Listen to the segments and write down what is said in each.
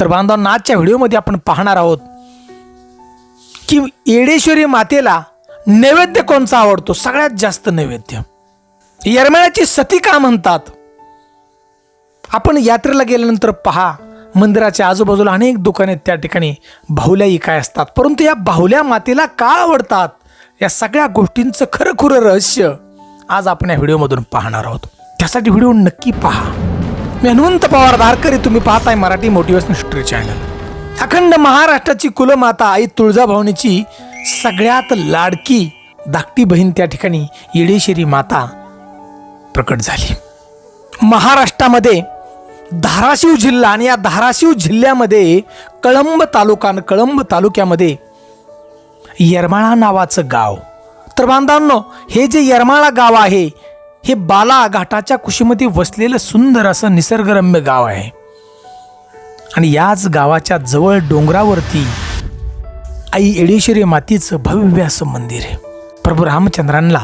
तर बांधवांना आजच्या व्हिडिओमध्ये आपण पाहणार आहोत की येडेश्वरी मातेला नैवेद्य कोणचा आवडतो? सगळ्यात जास्त नैवेद्य. यरमेळाची सती का म्हणतात? आपण यात्रेला गेल्यानंतर पहा मंदिराच्या आजूबाजूला अनेक दुकाने त्या ठिकाणी बाहुल्याही काय असतात? परंतु या बाहुल्या मातेला का आवडतात? या सगळ्या गोष्टींचं खरं खुरं रहस्य आज आपण या व्हिडिओमधून पाहणार आहोत. त्यासाठी व्हिडिओ नक्की पहा. मी हनुमंत पवार धारकरी तुम्ही पाहताय मराठी मोटिवेशन हिस्ट्री चॅनल. अखंड महाराष्ट्राची कुलमाता आई तुळजाभवानीची सगळ्यात लाडकी धाकटी बहीण त्या ठिकाणी येडेश्वरी माता प्रकट झाली. महाराष्ट्रामध्ये धाराशिव जिल्हा आणि या धाराशिव जिल्ह्यामध्ये कळंब तालुका आणि कळंब तालुक्यामध्ये येरमाळा नावाचं गाव. तर बांधवांनो हे जे येरमाळा गाव आहे हे बाला घाटाच्या कुशीमध्ये वसलेलं सुंदर असं निसर्गरम्य गाव आहे. आणि याच गावाच्या जवळ डोंगरावरती आई येडेश्वरी मातीचं भव्य असं मंदिर आहे. प्रभू रामचंद्रांना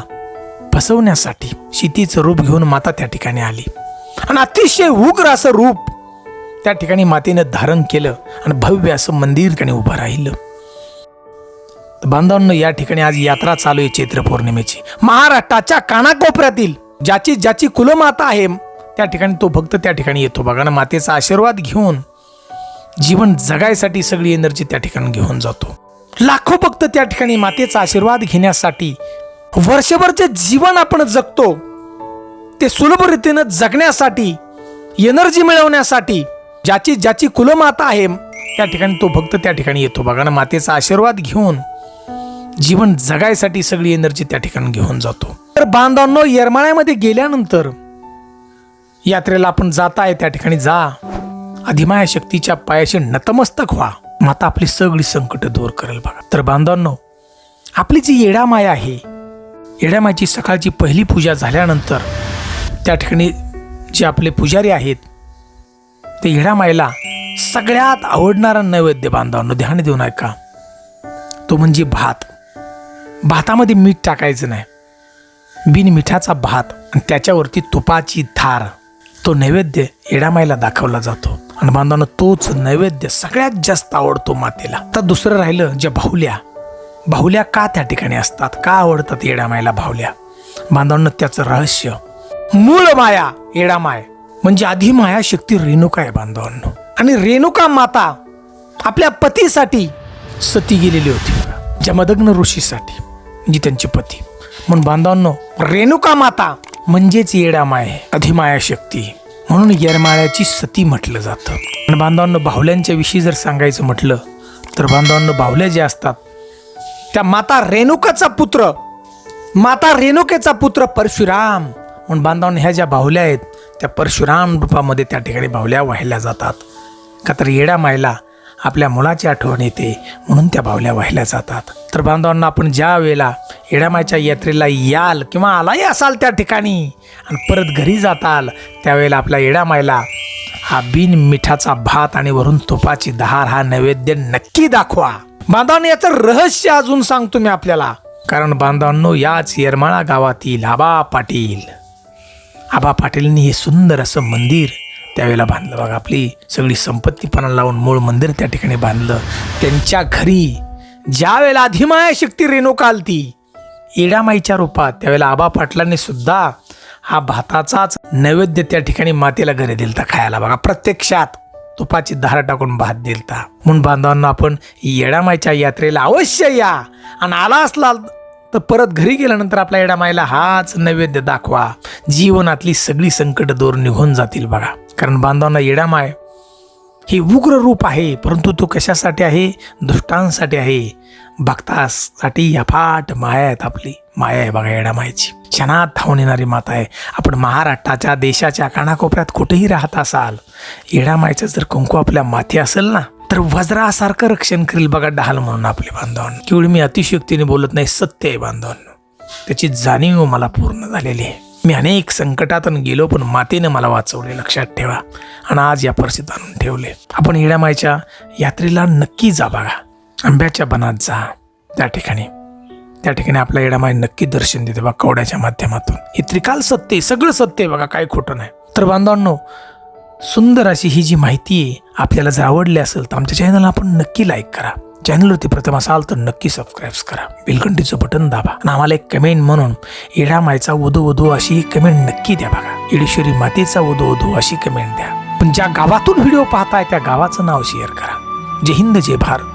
फसवण्यासाठी शेतीचं रूप घेऊन माता त्या ठिकाणी आली. आणि अतिशय उग्र असं रूप त्या ठिकाणी मातेनं धारण केलं आणि भव्य असं मंदिर ठिकाणी उभं राहिलं. बांधवांनो या ठिकाणी आज यात्रा चालू आहे चैत्र पौर्णिमेची. महाराष्ट्राच्या कानाकोपऱ्यातील ज्याची ज्याची कुलमाता आहे त्या ठिकाणी तो भक्त त्या ठिकाणी येतो. बघा ना मातेचा आशीर्वाद घेऊन जीवन जगायसाठी सगळी एनर्जी त्या ठिकाणी घेऊन जातो. लाखो भक्त त्या ठिकाणी मातेचा आशीर्वाद घेण्यासाठी वर्षभरचे जीवन आपण जगतो. ते सुलभ रीतीनं जगण्यासाठी एनर्जी मिळवण्यासाठी ज्याची ज्याची कुलमाता आहे त्या ठिकाणी तो भक्त त्या ठिकाणी येतो. बघा ना मातेचा आशीर्वाद घेऊन जीवन जगायसाठी सगळी एनर्जी त्या ठिकाणी घेऊन जातो. तर बांधवांनो येरमाळ्यामध्ये गेल्यानंतर यात्रेला आपण जाताय त्या ठिकाणी जा. अधिमाया शक्तीच्या पायाशी नतमस्तक व्हा. माता आपली सगळी संकट दूर करेल बघा. तर बांधवांनो आपली जी येडामाया आहे येडामायाची सकाळची पहिली पूजा झाल्यानंतर त्या ठिकाणी जे आपले पुजारी आहेत ते येडामाईला सगळ्यात आवडणारा नैवेद्य बांधवांनो ध्यान देऊन ऐका तो म्हणजे भात. भातामध्ये मीठ टाकायचं नाही. बिनमिठाचा भात आणि त्याच्यावरती तुपाची धार तो नैवेद्य येडामाईला दाखवला जातो. आणि बांधवांनो तोच नैवेद्य सगळ्यात जास्त आवडतो मातेला. तर दुसरं राहिलं ज्या बाहुल्या बाहुल्या का त्या ठिकाणी असतात? का आवडतात येडामायला बाहुल्या बांधवांना त्याचं रहस्य. मूळ माया येडामाय. म्हणजे आधी माया शक्ती रेणुका आहे बांधवांनो. आणि रेणुका माता आपल्या पतीसाठी सती गेलेली होती. जमदग्न ऋषीसाठी. जी त्यांचे पती. म्हणून बांधवांनो रेणुका माता म्हणजेच येडामाय अधिमाया शक्ती. म्हणून येरमाळ्याची सती म्हटलं जातं. आणि बांधवांनो बाहुल्यांच्या विषयी जर सांगायचं म्हटलं तर बांधवांनो बाहुल्या ज्या असतात त्या माता रेणुकाचा पुत्र माता रेणुकेचा पुत्र परशुराम. म्हणून बांधवांनो ह्या ज्या बाहुल्या आहेत त्या परशुराम रूपामध्ये त्या ठिकाणी बाहुल्या वाहिल्या जातात. का तर येडा मायला आपल्या मुलाची आठवण येते म्हणून त्या बावल्या वाहिल्या जातात. तर बांधवांना आपण ज्या वेळेला येडामाच्या यात्रेला याल किंवा आलाही असाल त्या ठिकाणी आणि परत घरी जाताल त्यावेळेला आपल्या येडामायला हा बिन मिठाचा भात आणि वरून तुपाची धार हा नैवेद्य नक्की दाखवा. बांधवांनी याचं रहस्य अजून सांगतो मी आपल्याला. कारण बांधवांनो याच येरमाळा गावातील आबा पाटील. आबा पाटीलनी हे सुंदर असं मंदिर त्यावेळेला बांधलं. बघा आपली सगळी संपत्तीपणा लावून मूळ मंदिर त्या ठिकाणी बांधलं. त्यांच्या घरी ज्या वेळेला अधिमाया शक्ती रेणुका आलती येडामाईच्या रूपात त्यावेळेला आबा पाटलांनी सुद्धा हा भाताचाच नैवेद्य त्या ठिकाणी मातेला घरी दिलता खायला. बघा प्रत्यक्षात तुपाची धार टाकून भात दिलता. म्हणून बांधवांना आपण येडामाईच्या यात्रेला अवश्य या. आणि आला असला तर परत घरी गेल्यानंतर आपल्या येडामाईला हाच नैवेद्य दाखवा. जीवनातली सगळी संकट दूर निघून जातील बघा. कारण बांधवांना येडामाय हे उग्र रूप आहे परंतु तो कशासाठी आहे? दुष्टांसाठी आहे. भक्तासाठी अफाट माया आहेत आपली. माया आहे बघा येडामायची क्षणात धावून येणारी माता आहे. आपण महाराष्ट्राच्या देशाच्या कानाकोपऱ्यात कुठेही राहत असाल येडामायचं जर कुंकू आपल्या माथी असेल ना तर वज्रासारखं रक्षण करेल बघा डहाल म्हणून आपले बांधवन. केवळ मी अतिशयोक्तीने बोलत नाही सत्य आहे बांधवांनो. त्याची जाणीव मला पूर्ण झालेली आहे. मी अनेक संकटातून गेलो पण मातेनं मला वाचवले. लक्षात ठेवा. आणि आज या परिस्थितीत आणून ठेवले. आपण येडामाईच्या यात्रेला नक्की जा बघा. आंब्याच्या बनात जा. त्या ठिकाणी. त्या ठिकाणी आपल्या येडामाई नक्की दर्शन देते बघा कवड्याच्या माध्यमातून. हे त्रिकाल सत्य आहे, सगळं सत्य आहे बघा. काय खोटं नाही. तर बांधवांनो सुंदर अशी ही जी माहिती आहे आपल्याला जर आवडली असेल तर आमच्या चॅनलला आपण नक्की लाईक करा. चॅनलवरती प्रथम असाल तर नक्की सबस्क्राईब करा. बिलकंटीचं बटन दाबा आणि आम्हाला एक कमेंट म्हणून येडा मायचा वधू वधू अशी कमेंट नक्की द्या बघा. येडेश्वरी मातेचा वधू वधू अशी कमेंट द्या. पण ज्या गावातून व्हिडिओ पाहताय त्या गावाचं नाव शेअर करा. जय हिंद जय भारत.